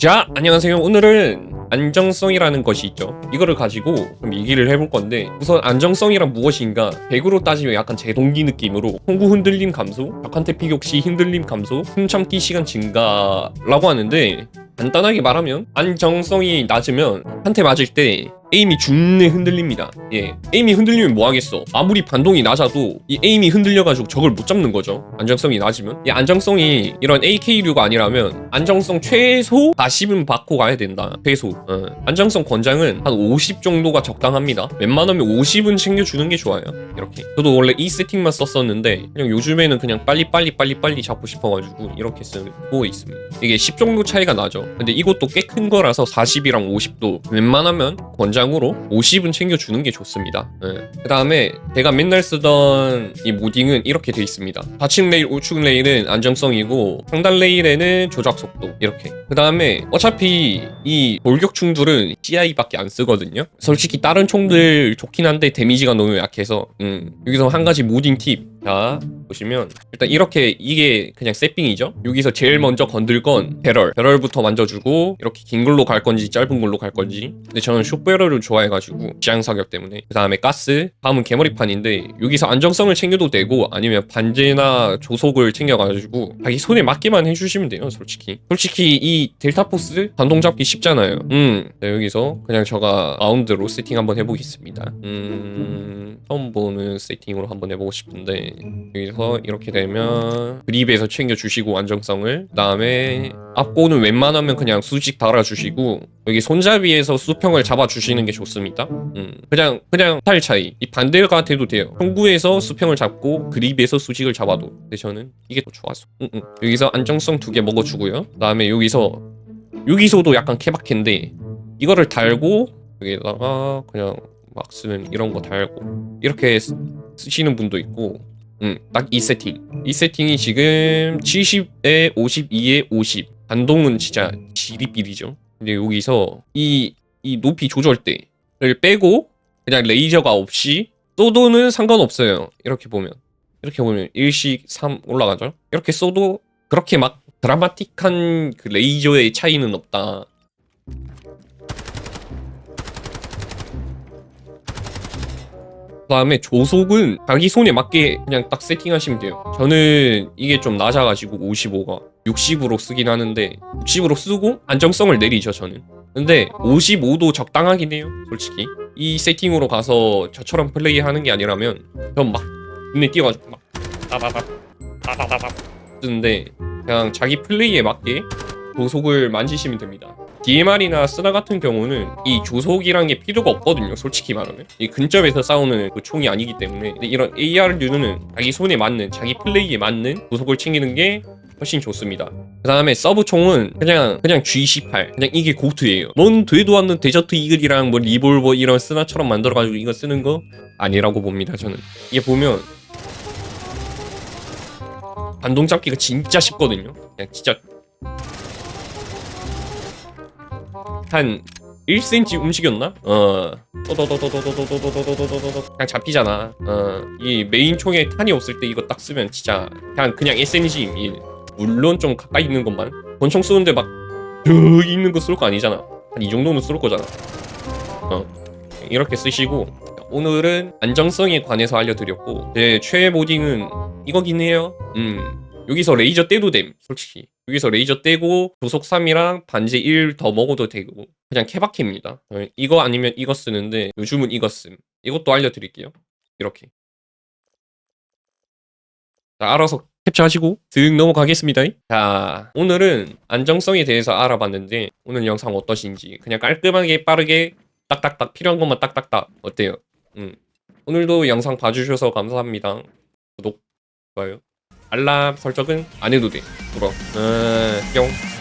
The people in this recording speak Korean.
자, 안녕하세요. 오늘은 안정성이라는 것이 있죠. 이거를 가지고 좀 얘기를 해볼 건데 우선 안정성이란 무엇인가? 배구로 따지면 약간 제동기 느낌으로 홍구 흔들림 감소, 박한테 피격 시 흔들림 감소, 숨 참기 시간 증가라고 하는데 간단하게 말하면 안정성이 낮으면 한테 맞을 때 에임이 준내 흔들립니다. 예. 에임이 흔들리면 뭐 하겠어? 아무리 반동이 낮아도 이 에임이 흔들려가지고 적을 못 잡는 거죠. 안정성이 낮으면. 이 안정성이 이런 AK류가 아니라면 안정성 최소 40은 받고 가야 된다. 최소. 어. 안정성 권장은 한 50 정도가 적당합니다. 웬만하면 50은 챙겨주는 게 좋아요. 이렇게. 저도 원래 이 세팅만 썼었는데 그냥 요즘에는 그냥 빨리 빨리 빨리 빨리 잡고 싶어가지고 이렇게 쓰고 있습니다. 이게 10 정도 차이가 나죠. 근데 이것도 꽤 큰 거라서 40이랑 50도 웬만하면 권장으로 50은 챙겨주는 게 좋습니다. 그 다음에 제가 맨날 쓰던 이 모딩은 이렇게 돼 있습니다. 좌측 레일, 우측 레일은 안정성이고 상단 레일에는 조작 속도 이렇게. 그 다음에 어차피 이 돌격 충들은 CI밖에 안 쓰거든요. 솔직히 다른 총들 좋긴 한데 데미지가 너무 약해서 음. 여기서 한 가지 모딩 팁. 자 보시면 일단 이렇게 이게 그냥 세핑이죠. 여기서 제일 먼저 건들 건 배럴. 배럴부터 만져주고 이렇게 긴 걸로 갈 건지 짧은 걸로 갈 건지. 근데 저는 숏배럴을 좋아해가지고 지향 사격 때문에. 그 다음에 가스. 다음은 개머리판인데 여기서 안정성을 챙겨도 되고 아니면 반제나 조속을 챙겨가지고 자기 손에 맞게만 해주시면 돼요. 솔직히. 솔직히 이 델타 포스 반동 잡기 쉽잖아요. 음. 네, 여기서 그냥 제가 마운드로 세팅 한번 해보겠습니다. 음. 처음 보는 세팅으로 한번 해보고 싶은데 여기서 이렇게 되면 그립에서 챙겨주시고 안정성을 그 다음에 앞고는 웬만하면 그냥 수직 달아주시고 여기 손잡이에서 수평을 잡아주시는 게 좋습니다. 음, 그냥 그냥 스타일 차이. 이 반대가 돼도 돼요. 평구에서 수평을 잡고 그립에서 수직을 잡아도. 근데 저는 이게 더 좋아서. 음, 음. 여기서 안정성 두 개 먹어주고요. 그 다음에 여기서 여기서도 약간 케바케인데 이거를 달고 여기다가 그냥 막 쓰는 이런 거 달고 이렇게 쓰- 쓰시는 분도 있고 음, 딱이 세팅. 이 세팅이 지금 70에 52에 50. 반동은 진짜 지리비리죠. 근데 여기서 이, 이 높이 조절대를 빼고 그냥 레이저가 없이 쏘도는 상관없어요. 이렇게 보면. 이렇게 보면 1씩 3 올라가죠. 이렇게 쏘도 그렇게 막 드라마틱한 그 레이저의 차이는 없다. 그 다음에 조속은 자기 손에 맞게 그냥 딱 세팅하시면 돼요. 저는 이게 좀 낮아가지고 55가 60으로 쓰긴 하는데 60으로 쓰고 안정성을 내리죠 저는. 근데 55도 적당하긴 해요 솔직히. 이 세팅으로 가서 저처럼 플레이하는 게 아니라면 전막 눈에 띄어가지고 막 따다닥 따다다닥 쓰는데 그냥 자기 플레이에 맞게 조속을 만지시면 됩니다. DMR이나 쓰나 같은 경우는 이 조속이란 게 필요가 없거든요. 솔직히 말하면 이 근접에서 싸우는 그 총이 아니기 때문에 이런 AR류는 자기 손에 맞는 자기 플레이에 맞는 조속을 챙기는 게 훨씬 좋습니다. 그 다음에 서브 총은 그냥 그냥 G18 그냥 이게 고트예요. 넌 되도 않는 데저트 이글이랑 뭐 리볼버 이런 쓰나처럼 만들어가지고 이거 쓰는 거 아니라고 봅니다. 저는 이게 보면 반동 잡기가 진짜 쉽거든요. 그냥 진짜 한 1cm 움직였나? 어. 또도도도도도도도도도도도도 그냥 잡히잖아. 어. 이 메인 총에 탄이 없을 때 이거 딱 쓰면 진짜 그냥 그냥 SMG 이 물론 좀 가까이 있는 것만 권총 쏘는데 막 저기 있는 거 쏠 거 아니잖아. 한 이 정도는 쏠 거잖아. 어. 이렇게 쓰시고 오늘은 안정성에 관해서 알려드렸고 제 최애 모딩은 이거긴 해요. 음. 여기서 레이저 떼도 됨 솔직히 여기서 레이저 떼고 조속 3이랑 반지 1 더 먹어도 되고 그냥 케바케입니다. 어, 이거 아니면 이거 쓰는데 요즘은 이거 씀. 이것도 알려드릴게요. 이렇게. 자 알아서 캡처하시고 슥 넘어가겠습니다. 자 오늘은 안정성에 대해서 알아봤는데 오늘 영상 어떠신지 그냥 깔끔하게 빠르게 딱딱딱 필요한 것만 딱딱딱 어때요? 음. 오늘도 영상 봐주셔서 감사합니다. 구독 좋아요 알람 설정은 안 해도 돼. 물어. 음, 뿅.